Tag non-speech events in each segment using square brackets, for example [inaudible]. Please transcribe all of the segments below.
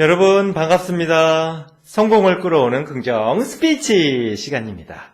여러분 반갑습니다. 성공을 끌어오는 긍정 스피치 시간입니다.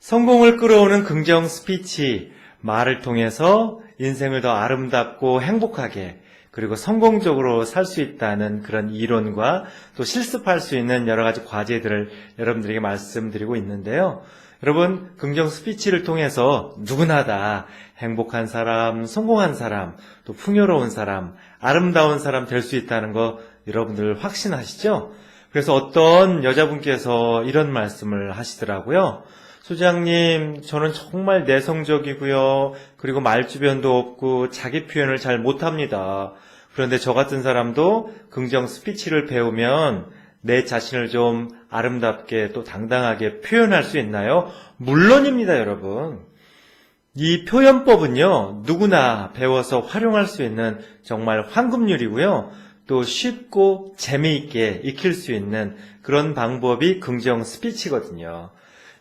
성공을 끌어오는 긍정 스피치 말을 통해서 인생을 더 아름답고 행복하게 그리고 성공적으로 살 수 있다는 그런 이론과 또 실습할 수 있는 여러 가지 과제들을 여러분들에게 말씀드리고 있는데요. 여러분, 긍정 스피치를 통해서 누구나 다 행복한 사람, 성공한 사람, 또 풍요로운 사람, 아름다운 사람 될 수 있다는 거 여러분들 확신하시죠? 그래서 어떤 여자분께서 이런 말씀을 하시더라고요. 소장님, 저는 정말 내성적이고요. 그리고 말주변도 없고 자기 표현을 잘 못합니다. 그런데 저 같은 사람도 긍정 스피치를 배우면 내 자신을 좀 아름답게 또 당당하게 표현할 수 있나요? 물론입니다, 여러분. 이 표현법은요, 누구나 배워서 활용할 수 있는 정말 황금률이고요. 또 쉽고 재미있게 익힐 수 있는 그런 방법이 긍정 스피치거든요.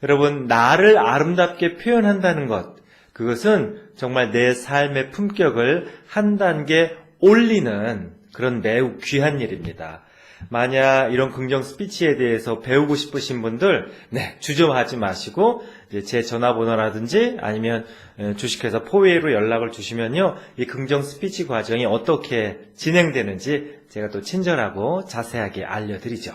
여러분, 나를 아름답게 표현한다는 것, 그것은 정말 내 삶의 품격을 한 단계 올리는 그런 매우 귀한 일입니다. 만약 이런 긍정 스피치에 대해서 배우고 싶으신 분들, 네, 주저하지 마시고, 이 제제 전화번호라든지 아니면 에, 주식회사 포웨이로 연락을 주시면요, 이 긍정 스피치 과정이 어떻게 진행되는지 제가 또 친절하고 자세하게 알려드리죠.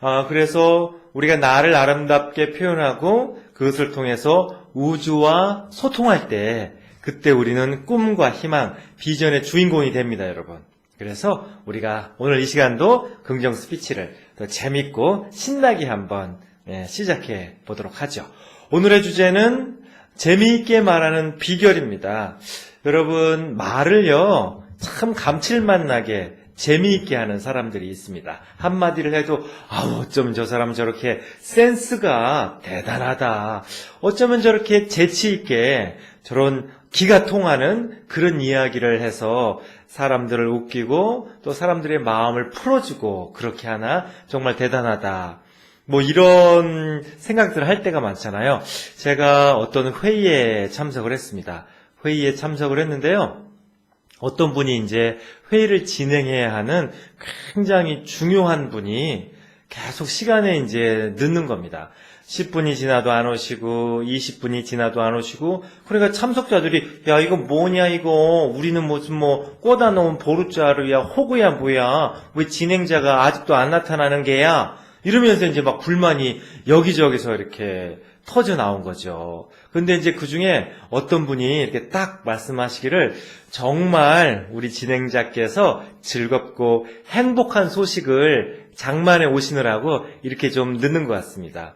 아, 그래서 우리가 나를 아름답게 표현하고 그것을 통해서 우주와 소통할 때, 그때 우리는 꿈과 희망, 비전의 주인공이 됩니다, 여러분. 그래서 우리가 오늘 이 시간도 긍정 스피치를 더 재밌고 신나게 한번 예, 시작해 보도록 하죠. 오늘의 주제는 재미있게 말하는 비결입니다. 여러분, 말을요, 참 감칠맛 나게 재미있게 하는 사람들이 있습니다. 한마디를 해도, 아우, 어쩌면 저 사람 저렇게 센스가 대단하다. 어쩌면 저렇게 재치있게 저런 기가 통하는 그런 이야기를 해서 사람들을 웃기고 또 사람들의 마음을 풀어주고 그렇게 하나 정말 대단하다. 뭐 이런 생각들을 할 때가 많잖아요. 제가 어떤 회의에 참석을 했습니다. 회의에 참석을 했는데요. 어떤 분이 이제 회의를 진행해야 하는 굉장히 중요한 분이 계속 시간에 이제 늦는 겁니다. 10분이 지나도 안 오시고 20분이 지나도 안 오시고 그러니까 참석자들이 야 이거 뭐냐 이거 우리는 무슨 뭐 꽂아 놓은 보루자루야 호구야 뭐야 왜 진행자가 아직도 안 나타나는 게야 이러면서 이제 막 불만이 여기저기서 이렇게 터져 나온 거죠. 근데 이제 그 중에 어떤 분이 이렇게 딱 말씀하시기를 정말 우리 진행자께서 즐겁고 행복한 소식을 장만에 오시느라고 이렇게 좀 늦는 것 같습니다.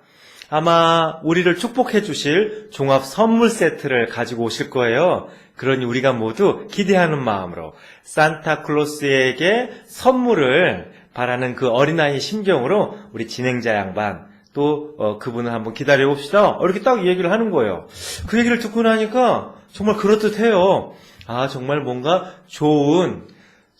아마 우리를 축복해 주실 종합 선물 세트를 가지고 오실 거예요. 그러니 우리가 모두 기대하는 마음으로 산타클로스에게 선물을 바라는 그 어린아이 심경으로 우리 진행자 양반 또 어, 그분을 한번 기다려 봅시다. 이렇게 딱 얘기를 하는 거예요. 그 얘기를 듣고 나니까 정말 그렇듯해요. 아 정말 뭔가 좋은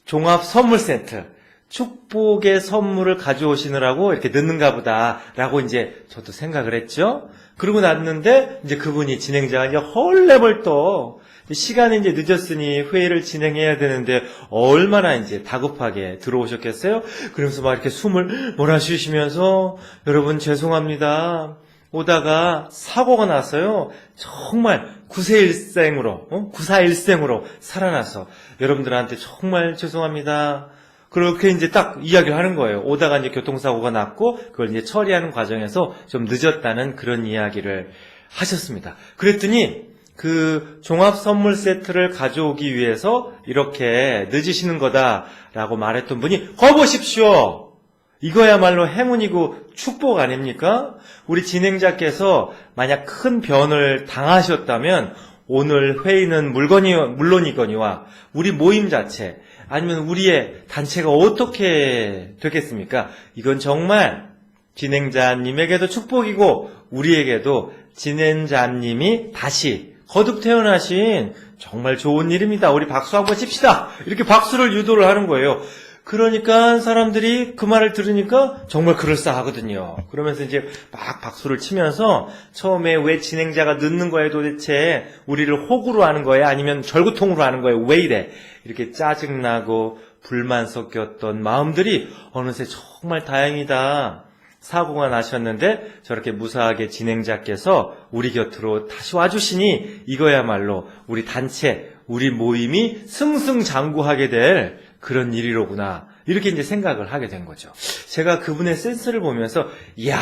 종합 선물 세트. 축복의 선물을 가져오시느라고 이렇게 늦는가 보다라고 이제 저도 생각을 했죠. 그러고 났는데 이제 그분이 진행자가 이제 헐레벌떡 시간이 이제 늦었으니 회의를 진행해야 되는데 얼마나 이제 다급하게 들어오셨겠어요? 그러면서 막 이렇게 숨을 몰아쉬시면서 여러분 죄송합니다. 오다가 사고가 났어요. 정말 구세일생으로, 어? 구사일생으로 살아나서 여러분들한테 정말 죄송합니다. 그렇게 이제 딱 이야기를 하는 거예요. 오다가 이제 교통사고가 났고, 그걸 이제 처리하는 과정에서 좀 늦었다는 그런 이야기를 하셨습니다. 그랬더니, 그 종합 선물 세트를 가져오기 위해서 이렇게 늦으시는 거다라고 말했던 분이, 거보십시오! 이거야말로 행운이고 축복 아닙니까? 우리 진행자께서 만약 큰 변을 당하셨다면 오늘 회의는 물건이, 물론이거니와 우리 모임 자체, 아니면 우리의 단체가 어떻게 되겠습니까? 이건 정말 진행자님에게도 축복이고 우리에게도 진행자님이 다시 거듭 태어나신 정말 좋은 일입니다. 우리 박수 한번 칩시다. 이렇게 박수를 유도를 하는 거예요. 그러니까 사람들이 그 말을 들으니까 정말 그럴싸하거든요. 그러면서 이제 막 박수를 치면서 처음에 왜 진행자가 늦는 거예요 도대체 우리를 호구로 하는 거예요? 아니면 절구통으로 하는 거예요? 왜 이래? 이렇게 짜증나고 불만 섞였던 마음들이 어느새 정말 다행이다. 사고가 나셨는데 저렇게 무사하게 진행자께서 우리 곁으로 다시 와주시니 이거야말로 우리 단체, 우리 모임이 승승장구하게 될 그런 일이로구나. 이렇게 이제 생각을 하게 된 거죠. 제가 그분의 센스를 보면서, 이야,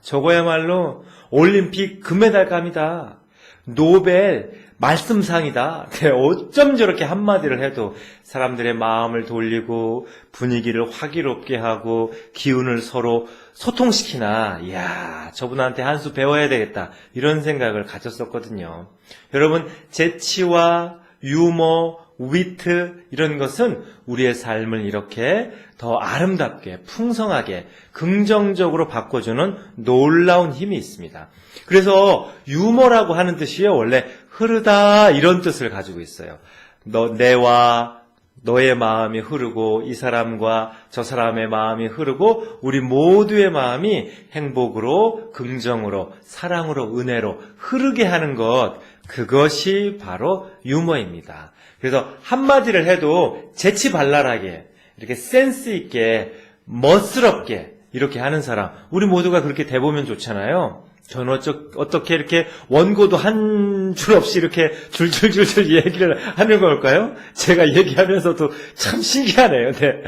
저거야말로 올림픽 금메달감이다. 노벨 말씀상이다. 네, 어쩜 저렇게 한마디를 해도 사람들의 마음을 돌리고 분위기를 화기롭게 하고 기운을 서로 소통시키나. 이야, 저분한테 한 수 배워야 되겠다. 이런 생각을 가졌었거든요. 여러분, 재치와 유머, 위트 이런 것은 우리의 삶을 이렇게 더 아름답게 풍성하게 긍정적으로 바꿔주는 놀라운 힘이 있습니다. 그래서 유머라고 하는 뜻이요 원래 흐르다 이런 뜻을 가지고 있어요. 너 내와 너의 마음이 흐르고 이 사람과 저 사람의 마음이 흐르고 우리 모두의 마음이 행복으로 긍정으로 사랑으로 은혜로 흐르게 하는 것 그것이 바로 유머입니다. 그래서 한마디를 해도 재치 발랄하게 이렇게 센스 있게 멋스럽게 이렇게 하는 사람 우리 모두가 그렇게 돼 보면 좋잖아요. 저는 어쩌, 어떻게 이렇게 원고도 한 줄 없이 이렇게 줄줄줄줄 얘기를 하는 걸까요? 제가 얘기하면서도 참 신기하네요. 네.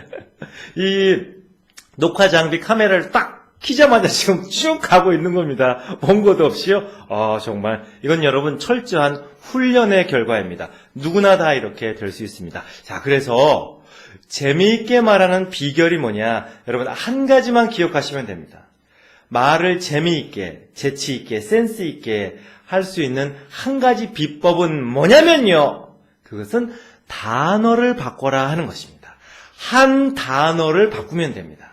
이 녹화 장비 카메라를 딱 키자마자 지금 쭉 가고 있는 겁니다. 원고도 없이요. 아, 정말 이건 여러분 철저한 훈련의 결과입니다. 누구나 다 이렇게 될 수 있습니다. 자, 그래서 재미있게 말하는 비결이 뭐냐? 여러분 한 가지만 기억하시면 됩니다. 말을 재미있게, 재치있게, 센스있게 할 수 있는 한 가지 비법은 뭐냐면요. 그것은 단어를 바꿔라 하는 것입니다. 한 단어를 바꾸면 됩니다.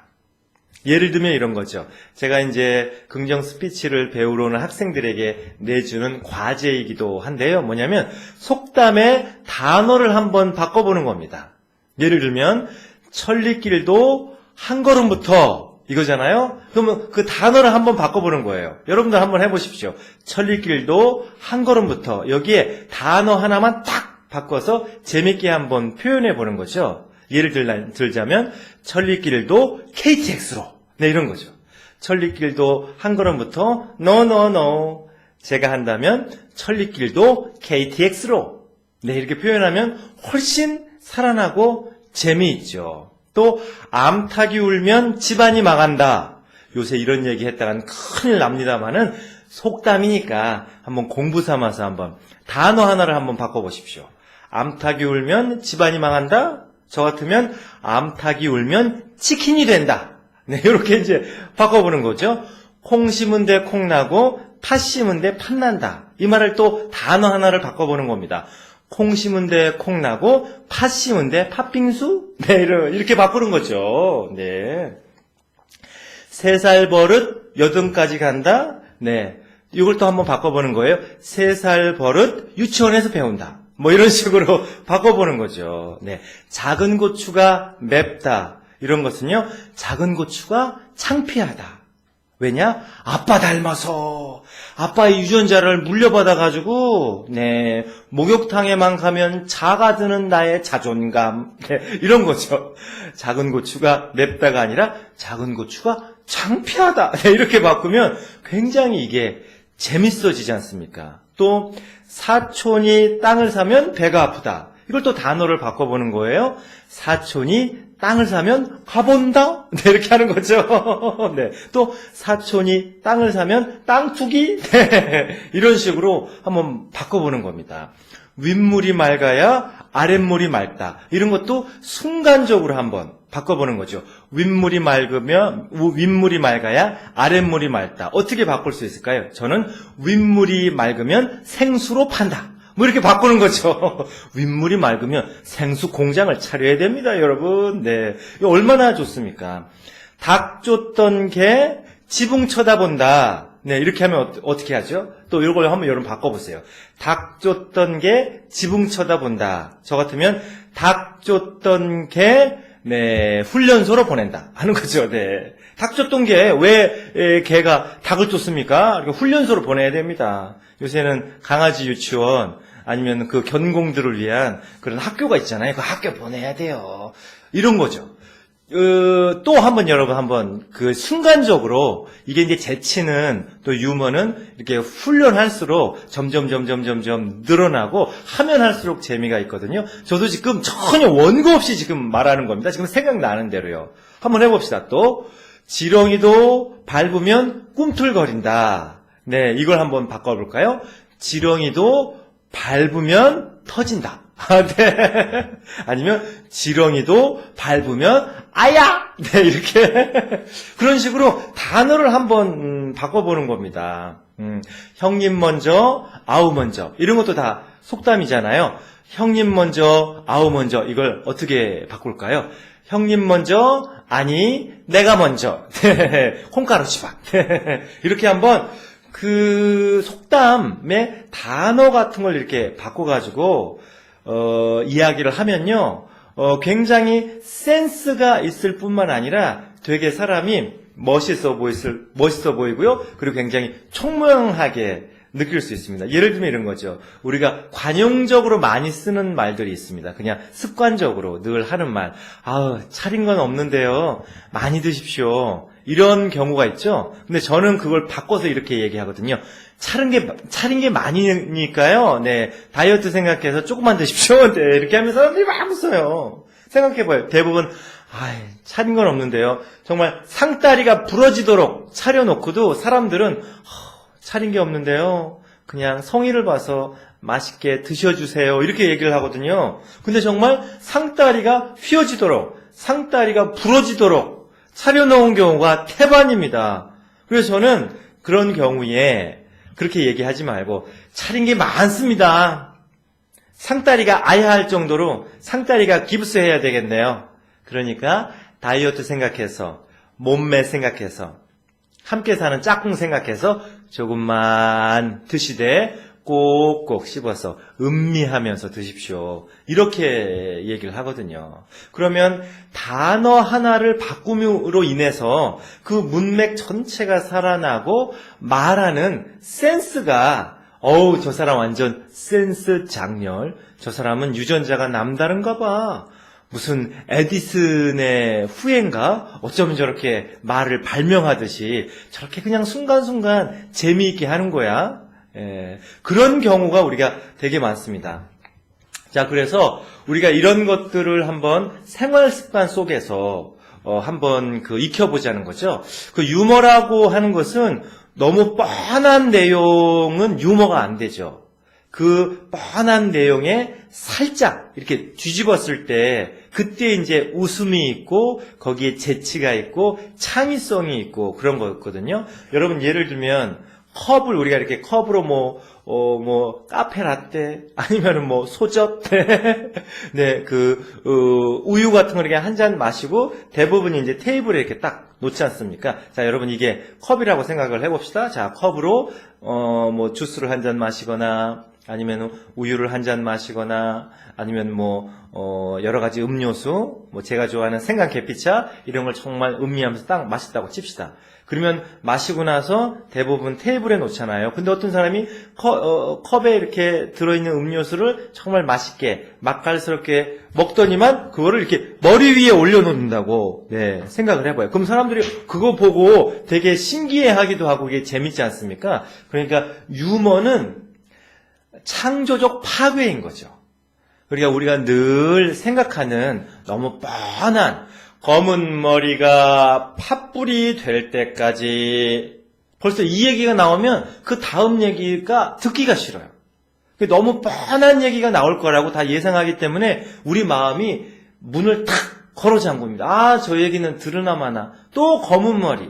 예를 들면 이런 거죠. 제가 이제 긍정 스피치를 배우러 오는 학생들에게 내주는 과제이기도 한데요. 뭐냐면 속담의 단어를 한번 바꿔보는 겁니다. 예를 들면 천리길도 한 걸음부터 이거잖아요? 그러면 그 단어를 한번 바꿔보는 거예요. 여러분들 한번 해보십시오. 천리길도 한 걸음부터 여기에 단어 하나만 딱 바꿔서 재밌게 한번 표현해 보는 거죠. 예를 들라, 들자면 천리길도 KTX로 네 이런 거죠. 천리길도 한 걸음부터 no no no 제가 한다면 천리길도 KTX로 네 이렇게 표현하면 훨씬 살아나고 재미있죠. 또 암탉이 울면 집안이 망한다. 요새 이런 얘기 했다간 큰일 납니다만은 속담이니까 한번 공부 삼아서 한번 단어 하나를 한번 바꿔보십시오. 암탉이 울면 집안이 망한다? 저 같으면 암탉이 울면 치킨이 된다. 네, 이렇게 이제 바꿔보는 거죠. 콩 심은 데 콩 나고 팥 심은 데 팥 난다. 이 말을 또 단어 하나를 바꿔보는 겁니다. 콩 심은 데 콩 나고 팥 심은 데 팥빙수? [laughs] 네, 이렇게 바꾸는 거죠. 네. 세 살 버릇 여든까지 간다? 네. 이걸 또 한번 바꿔보는 거예요. 세 살 버릇 유치원에서 배운다. 뭐 이런 [laughs] 식으로 바꿔보는 거죠. 네. 작은 고추가 맵다. 이런 것은요, 작은 고추가 창피하다. 왜냐? 아빠 닮아서 아빠의 유전자를 물려받아 가지고 네 목욕탕에만 가면 자가 드는 나의 자존감 네, 이런 거죠. 작은 고추가 맵다가 아니라 작은 고추가 창피하다 네, 이렇게 바꾸면 굉장히 이게 재밌어지지 않습니까? 또 사촌이 땅을 사면 배가 아프다. 이걸 또 단어를 바꿔보는 거예요. 사촌이 땅을 사면 가본다? [laughs] 네, 이렇게 하는 거죠. [laughs] 네. 또, 사촌이 땅을 사면 땅 투기? [laughs] 네. 이런 식으로 한번 바꿔보는 겁니다. 윗물이 맑아야 아랫물이 맑다. 이런 것도 순간적으로 한번 바꿔보는 거죠. 윗물이 맑으면, 윗물이 맑아야 아랫물이 맑다. 어떻게 바꿀 수 있을까요? 저는 윗물이 맑으면 생수로 판다. 뭐 이렇게 바꾸는 거죠. [laughs] 윗물이 맑으면 생수 공장을 차려야 됩니다, 여러분. 네. 얼마나 좋습니까? 닭 쫓던 개 지붕 쳐다본다. 네, 이렇게 하면 어, 떻게 하죠? 또 이걸 한번 여러분 바꿔보세요. 닭 쫓던 개 지붕 쳐다본다. 저 같으면 닭 쫓던 개 네, 훈련소로 보낸다. 하는 거죠, 네. 닭 쫓던 개, 왜 개가 닭을 쫓습니까? 훈련소로 보내야 됩니다. 요새는 강아지 유치원, 아니면 그 견공들을 위한 그런 학교가 있잖아요. 그 학교 보내야 돼요. 이런 거죠. 어, 또 한번 여러분 한번 그 순간적으로 이게 이제 재치는 또 유머는 이렇게 훈련할수록 점점 점점 점점 늘어나고 하면 할수록 재미가 있거든요. 저도 지금 전혀 원고 없이 지금 말하는 겁니다. 지금 생각나는 대로요. 한번 해봅시다. 또 지렁이도 밟으면 꿈틀거린다. 네, 이걸 한번 바꿔볼까요? 지렁이도 밟으면 터진다. 아, 네. 아니면 지렁이도 밟으면 아야! 네, 이렇게 그런 식으로 단어를 한번 음, 바꿔보는 겁니다. 음, 형님 먼저, 아우 먼저 이런 것도 다 속담이잖아요. 형님 먼저, 아우 먼저 이걸 어떻게 바꿀까요? 형님 먼저, 아니 내가 먼저. 네, 콩가루 치밥. 네, 이렇게 한번 그 속담의 단어 같은 걸 이렇게 바꿔가지고 어, 이야기를 하면요, 어, 굉장히 센스가 있을 뿐만 아니라 되게 사람이 멋있어 보이을 멋있어 보이고요. 그리고 굉장히 총명하게 느낄 수 있습니다. 예를 들면 이런 거죠. 우리가 관용적으로 많이 쓰는 말들이 있습니다. 그냥 습관적으로 늘 하는 말. 아우, 차린 건 없는데요. 많이 드십시오. 이런 경우가 있죠. 근데 저는 그걸 바꿔서 이렇게 얘기하거든요. 차린 게, 차린 게 많으니까요. 네. 다이어트 생각해서 조금만 드십시오. [laughs] 네. 이렇게 하면 사람들이 막 웃어요. 생각해봐요. 대부분, 아이, 차린 건 없는데요. 정말 상다리가 부러지도록 차려놓고도 사람들은, 차린 게 없는데요. 그냥 성의를 봐서 맛있게 드셔주세요. 이렇게 얘기를 하거든요. 근데 정말 상다리가 휘어지도록, 상다리가 부러지도록 차려놓은 경우가 태반입니다. 그래서 저는 그런 경우에 그렇게 얘기하지 말고 차린 게 많습니다. 상다리가 아야 할 정도로 상다리가 기부스 해야 되겠네요. 그러니까 다이어트 생각해서 몸매 생각해서 함께 사는 짝꿍 생각해서 조금만 드시되 꼭꼭 씹어서 음미하면서 드십시오. 이렇게 얘기를 하거든요. 그러면 단어 하나를 바꿈으로 인해서 그 문맥 전체가 살아나고 말하는 센스가 어우 저 사람 완전 센스 장렬. 저 사람은 유전자가 남다른가 봐. 무슨 에디슨의 후예인가? 어쩌면 저렇게 말을 발명하듯이 저렇게 그냥 순간순간 재미있게 하는 거야. 예, 그런 경우가 우리가 되게 많습니다. 자, 그래서 우리가 이런 것들을 한번 생활 습관 속에서 어, 한번 그 익혀보자는 거죠. 그 유머라고 하는 것은 너무 뻔한 내용은 유머가 안 되죠. 그 뻔한 내용에 살짝 이렇게 뒤집었을 때 그때 이제 웃음이 있고 거기에 재치가 있고 창의성이 있고 그런 거였거든요. 여러분 예를 들면 컵을 우리가 이렇게 컵으로 뭐, 어, 뭐, 카페 라떼, 아니면은 뭐, 소젓, [laughs] 네, 그, 어, 우유 같은 거 이렇게 한 잔 마시고, 대부분 이제 테이블에 이렇게 딱 놓지 않습니까? 자, 여러분 이게 컵이라고 생각을 해봅시다. 자, 컵으로, 어, 뭐, 주스를 한 잔 마시거나, 아니면 우유를 한 잔 마시거나, 아니면 뭐, 어, 여러 가지 음료수, 뭐, 제가 좋아하는 생강 계피차, 이런 걸 정말 음미하면서 딱 맛있다고 칩시다. 그러면 마시고 나서 대부분 테이블에 놓잖아요. 근데 어떤 사람이 컵, 에 이렇게 들어있는 음료수를 정말 맛있게 맛깔스럽게 먹더니만 그거를 이렇게 머리 위에 올려놓는다고 네, 생각을 해봐요. 그럼 사람들이 그거 보고 되게 신기해하기도 하고 이게 재밌지 않습니까? 그러니까 유머는 창조적 파괴인 거죠. 그러니까 우리가 늘 생각하는 너무 뻔한 검은 머리가 팥불이 될 때까지 벌써 이 얘기가 나오면 그 다음 얘기가 듣기가 싫어요. 너무 뻔한 얘기가 나올 거라고 다 예상하기 때문에 우리 마음이 문을 탁 걸어 잠굽니다. 아, 저 얘기는 들으나 마나. 또 검은 머리.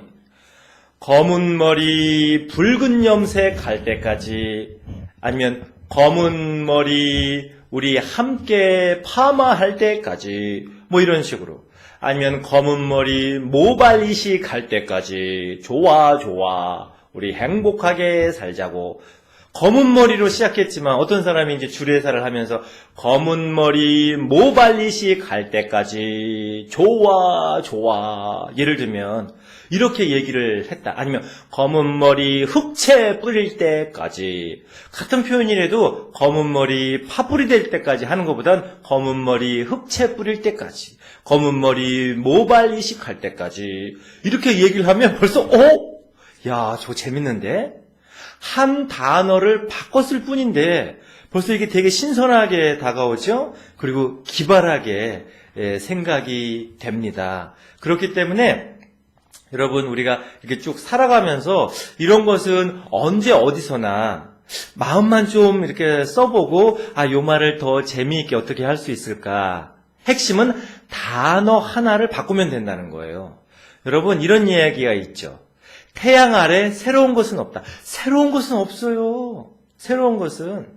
검은 머리 붉은 염색 갈 때까지 아니면 검은 머리 우리 함께 파마할 때까지 뭐 이런 식으로. 아니면 검은 머리 모발 이식 할 때까지 좋아 좋아 우리 행복하게 살자고. 검은 머리로 시작했지만 어떤 사람이 이제 주례사를 하면서 검은 머리 모발리시 갈 때까지 좋아 좋아. 예를 들면 이렇게 얘기를 했다 아니면 검은 머리 흑채 뿌릴 때까지 같은 표현이라도 검은 머리 파뿌리 될 때까지 하는 것보단 검은 머리 흑채 뿌릴 때까지 검은 머리 모발 이식할 때까지 이렇게 얘기를 하면 벌써 어? 야, 저 재밌는데? 한 단어를 바꿨을 뿐인데 벌써 이게 되게 신선하게 다가오죠? 그리고 기발하게 예, 생각이 됩니다. 그렇기 때문에 여러분 우리가 이렇게 쭉 살아가면서 이런 것은 언제 어디서나 마음만 좀 이렇게 써보고 아 요 말을 더 재미있게 어떻게 할 수 있을까? 핵심은 단어 하나를 바꾸면 된다는 거예요. 여러분 이런 이야기가 있죠. 태양 아래 새로운 것은 없다. 새로운 것은 없어요. 새로운 것은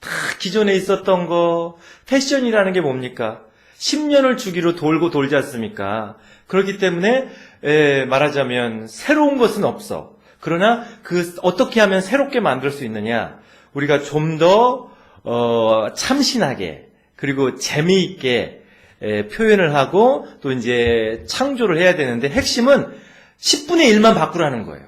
다 기존에 있었던 거 패션이라는 게 뭡니까 10년을 주기로 돌고 돌지 않습니까 그렇기 때문에 에, 말하자면 새로운 것은 없어. 그러나 그 어떻게 하면 새롭게 만들 수 있느냐? 우리가 좀더 어, 참신하게 그리고 재미있게 에, 표현을 하고 또 이제 창조를 해야 되는데 핵심은 10분의 1만 바꾸라는 거예요.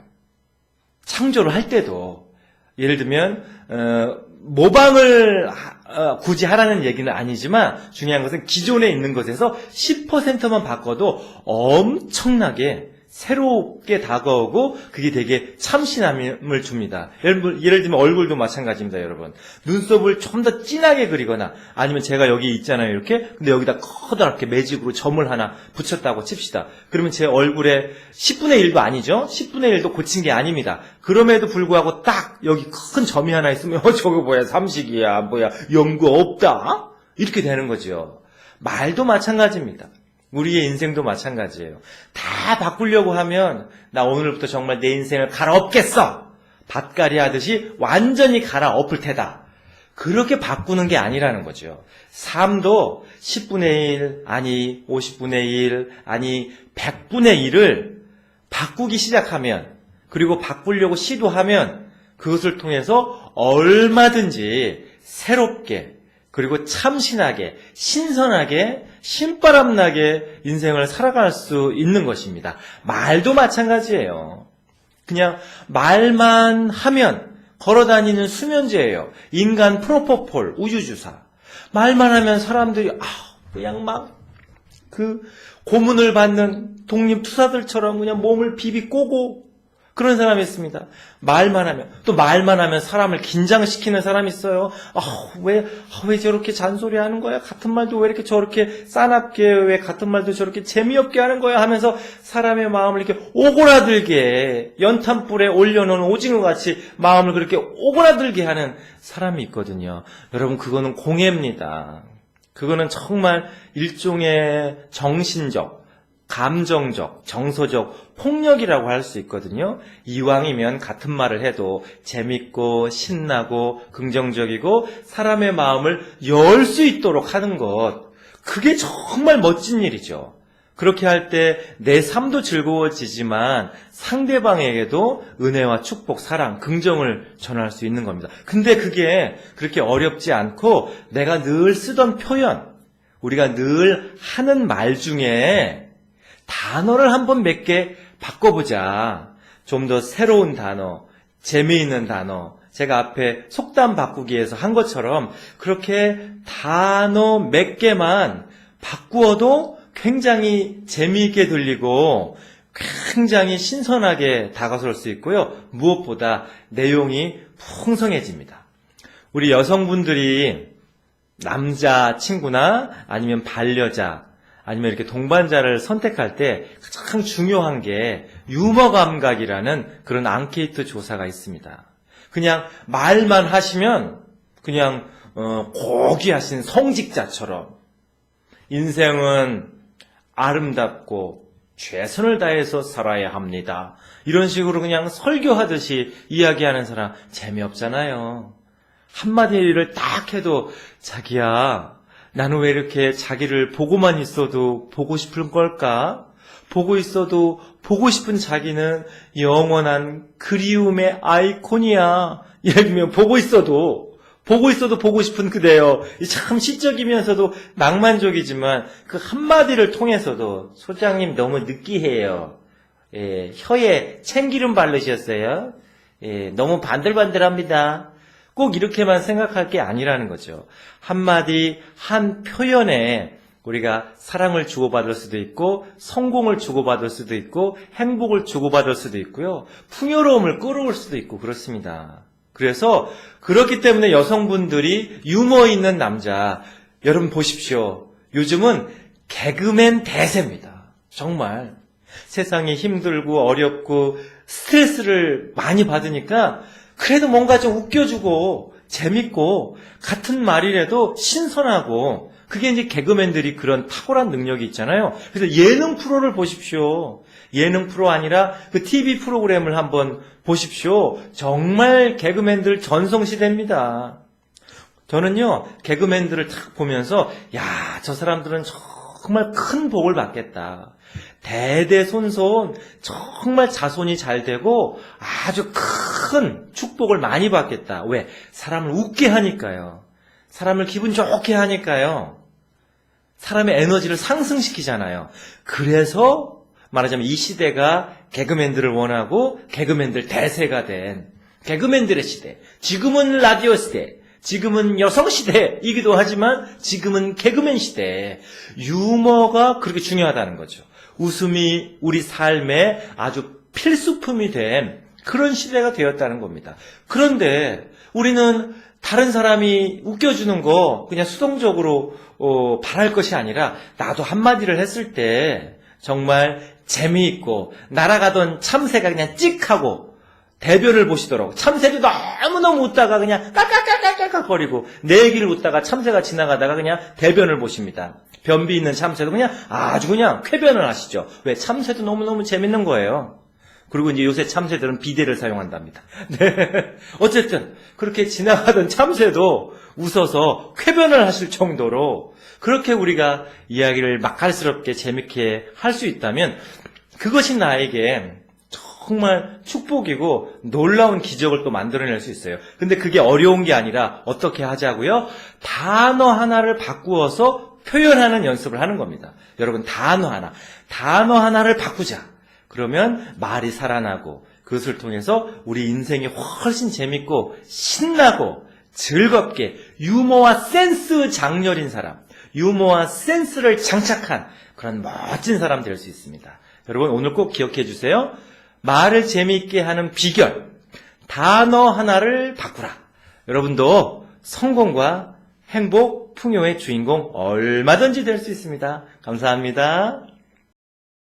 창조를 할 때도 예를 들면 어, 모방을 하- 어, 굳이 하라는 얘기는 아니지만 중요한 것은 기존에 있는 것에서 10%만 바꿔도 엄청나게 새롭게 다가오고 그게 되게 참신함을 줍니다. 들- 예를 들면 얼굴도 마찬가지입니다, 여러분. 눈썹을 좀 더 진하게 그리거나 아니면 제가 여기 있잖아요, 이렇게. 근데 여기다 커다랗게 매직으로 점을 하나 붙였다고 칩시다. 그러면 제 얼굴에 10분의 1도 아니죠? 10분의 1도 고친 게 아닙니다. 그럼에도 불구하고 딱 여기 큰 점이 하나 있으면 어, 저거 뭐야, 삼식이야, 뭐야, 연구 없다? 이렇게 되는 거죠. 말도 마찬가지입니다. 우리의 인생도 마찬가지예요. 다 바꾸려고 하면 나 오늘부터 정말 내 인생을 갈아엎겠어. 밭갈이 하듯이 완전히 갈아엎을 테다. 그렇게 바꾸는 게 아니라는 거죠. 삶도 10분의 1, 아니 50분의 1, 아니 100분의 1을 바꾸기 시작하면 그리고 바꾸려고 시도하면 그것을 통해서 얼마든지 새롭게 그리고 참신하게 신선하게 신바람나게 인생을 살아갈 수 있는 것입니다. 말도 마찬가지예요. 그냥 말만 하면 걸어다니는 수면제예요. 인간 프로포폴 우주주사. 말만 하면 사람들이 아 그냥 막 그 고문을 받는 독립투사들처럼 그냥 몸을 비비 꼬고 그런 사람이 있습니다. 말만 하면 또 말만 하면 사람을 긴장시키는 사람이 있어요. 아왜 아, 왜 저렇게 잔소리하는 거야? 같은 말도 왜 이렇게 저렇게 싸납게 왜 같은 말도 저렇게 재미없게 하는 거야? 하면서 사람의 마음을 이렇게 오그라들게 연탄불에 올려놓은 오징어 같이 마음을 그렇게 오그라들게 하는 사람이 있거든요. 여러분 그거는 공해입니다. 그거는 정말 일종의 정신적, 감정적, 정서적 폭력이라고 할 수 있거든요. 이왕이면 같은 말을 해도 재밌고 신나고 긍정적이고 사람의 마음을 열 수 있도록 하는 것. 그게 정말 멋진 일이죠. 그렇게 할 때 내 삶도 즐거워지지만 상대방에게도 은혜와 축복, 사랑, 긍정을 전할 수 있는 겁니다. 근데 그게 그렇게 어렵지 않고 내가 늘 쓰던 표현, 우리가 늘 하는 말 중에 단어를 한번 몇 개 바꿔보자. 좀 더 새로운 단어, 재미있는 단어. 제가 앞에 속담 바꾸기에서 한 것처럼 그렇게 단어 몇 개만 바꾸어도 굉장히 재미있게 들리고 굉장히 신선하게 다가설 수 있고요. 무엇보다 내용이 풍성해집니다. 우리 여성분들이 남자 친구나 아니면 반려자 아니면 이렇게 동반자를 선택할 때 가장 중요한 게 유머 감각이라는 그런 앙케이트 조사가 있습니다. 그냥 말만 하시면 그냥 어, 고귀하신 성직자처럼 인생은 아름답고 최선을 다해서 살아야 합니다. 이런 식으로 그냥 설교하듯이 이야기하는 사람 재미없잖아요. 한마디를 딱 해도 자기야 나는 왜 이렇게 자기를 보고만 있어도 보고 싶은 걸까? 보고 있어도 보고 싶은 자기는 영원한 그리움의 아이콘이야. 예를 들면 보고 있어도 보고 있어도 보고 싶은 그대요. 이참 시적이면서도 낭만적이지만 그 한마디를 통해서도 소장님 너무 느끼해요. 예, 혀에 참기름 바르셨어요. 예, 너무 반들반들합니다. 꼭 이렇게만 생각할 게 아니라는 거죠. 한마디, 한 표현에 우리가 사랑을 주고받을 수도 있고, 성공을 주고받을 수도 있고, 행복을 주고받을 수도 있고요. 풍요로움을 끌어올 수도 있고, 그렇습니다. 그래서, 그렇기 때문에 여성분들이 유머 있는 남자, 여러분 보십시오. 요즘은 개그맨 대세입니다. 정말. 세상이 힘들고 어렵고 스트레스를 많이 받으니까 그래도 뭔가 좀 웃겨주고 재밌고 같은 말이라도 신선하고 그게 이제 개그맨들이 그런 탁월한 능력이 있잖아요. 그래서 예능 프로를 보십시오. 예능 프로 아니라 그 TV 프로그램을 한번 보십시오. 정말 개그맨들 전성시대입니다. 저는요, 개그맨들을 탁 보면서, 야, 저 사람들은 정말 큰 복을 받겠다. 대대손손 정말 자손이 잘 되고 아주 큰 축복을 많이 받겠다. 왜? 사람을 웃게 하니까요. 사람을 기분 좋게 하니까요. 사람의 에너지를 상승시키잖아요. 그래서 말하자면 이 시대가 개그맨들을 원하고 개그맨들 대세가 된 개그맨들의 시대. 지금은 라디오 시대. 지금은 여성 시대이기도 하지만 지금은 개그맨 시대. 유머가 그렇게 중요하다는 거죠. 웃음이 우리 삶에 아주 필수품이 된 그런 시대가 되었다는 겁니다. 그런데 우리는 다른 사람이 웃겨주는 거 그냥 수동적으로 어, 바랄 것이 아니라 나도 한마디를 했을 때 정말 재미있고 날아가던 참새가 그냥 찍하고 대변을 보시도록 참새도 너무너무 웃다가 그냥 까까까까까까 거리고 내 얘기를 웃다가 참새가 지나가다가 그냥 대변을 보십니다. 변비 있는 참새도 그냥 아주 그냥 쾌변을 하시죠. 왜? 참새도 너무너무 재밌는 거예요. 그리고 이제 요새 참새들은 비데를 사용한답니다. [laughs] 네. 어쨌든 그렇게 지나가던 참새도 웃어서 쾌변을 하실 정도로 그렇게 우리가 이야기를 맛깔스럽게 재밌게 할 수 있다면 그것이 나에게 정말 축복이고 놀라운 기적을 또 만들어낼 수 있어요. 근데 그게 어려운 게 아니라 어떻게 하자고요? 단어 하나를 바꾸어서 표현하는 연습을 하는 겁니다. 여러분 단어 하나, 단어 하나를 바꾸자. 그러면 말이 살아나고 그것을 통해서 우리 인생이 훨씬 재밌고 신나고 즐겁게 유머와 센스 장렬인 사람, 유머와 센스를 장착한 그런 멋진 사람 될 수 있습니다. 여러분 오늘 꼭 기억해 주세요. 말을 재미있게 하는 비결, 단어 하나를 바꾸라. 여러분도 성공과 행복, 풍요의 주인공 얼마든지 될 수 있습니다. 감사합니다.